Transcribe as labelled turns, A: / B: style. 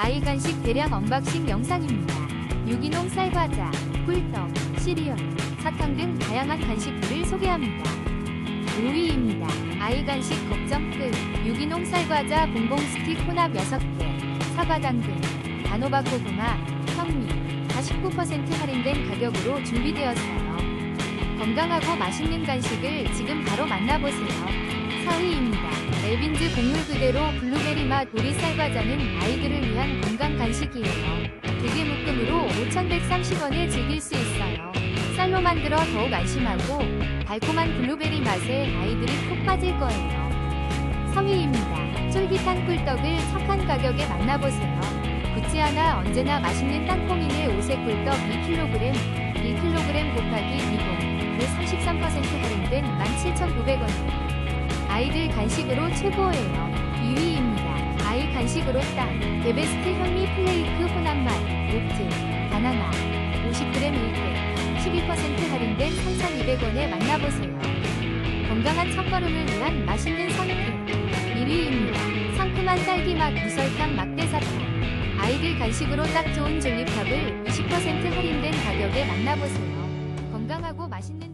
A: 아이 간식 대량 언박싱 영상입니다. 유기농 쌀과자, 꿀떡, 시리얼, 사탕 등 다양한 간식들을 소개합니다. 5위입니다. 아이 간식 걱정 끝. 유기농 쌀과자 봉봉 스틱 혼합 6개, 사과 당근, 단호박 고구마, 현미, 다19% 할인된 가격으로 준비되었어요. 건강하고 맛있는 간식을 지금 바로 만나보세요. 4위입니다. 엘빈즈 곡물 그대로 블루베리 맛 보리 쌀과자는 아이들을 위한 건강 간식이에요. 두개 묶음으로 5,130원에 즐길 수 있어요. 쌀로 만들어 더욱 안심하고 달콤한 블루베리 맛에 아이들이 푹 빠질 거예요. 3위입니다. 쫄깃한 꿀떡을 착한 가격에 만나보세요. 굿즈 하나 언제나 맛있는 땅콩이네 오색 꿀떡 2kg, 1kg 곱하기 20, 그33% 할인된 17,900원. 아이들 간식으로 최고예요. 2위입니다. 아이 간식으로 땅, 베베스트 현미 플레이크 혼합맛, 오트, 바나나, 50g 1개, 12% 할인된 3,200원에 만나보세요. 건강한 첫걸음을 위한 맛있는 상품. 1위입니다. 상큼한 딸기맛 무설탕 막대사탕. 아이들 간식으로 딱 좋은 졸립밥을 20% 할인된 가격에 만나보세요. 건강하고 맛있는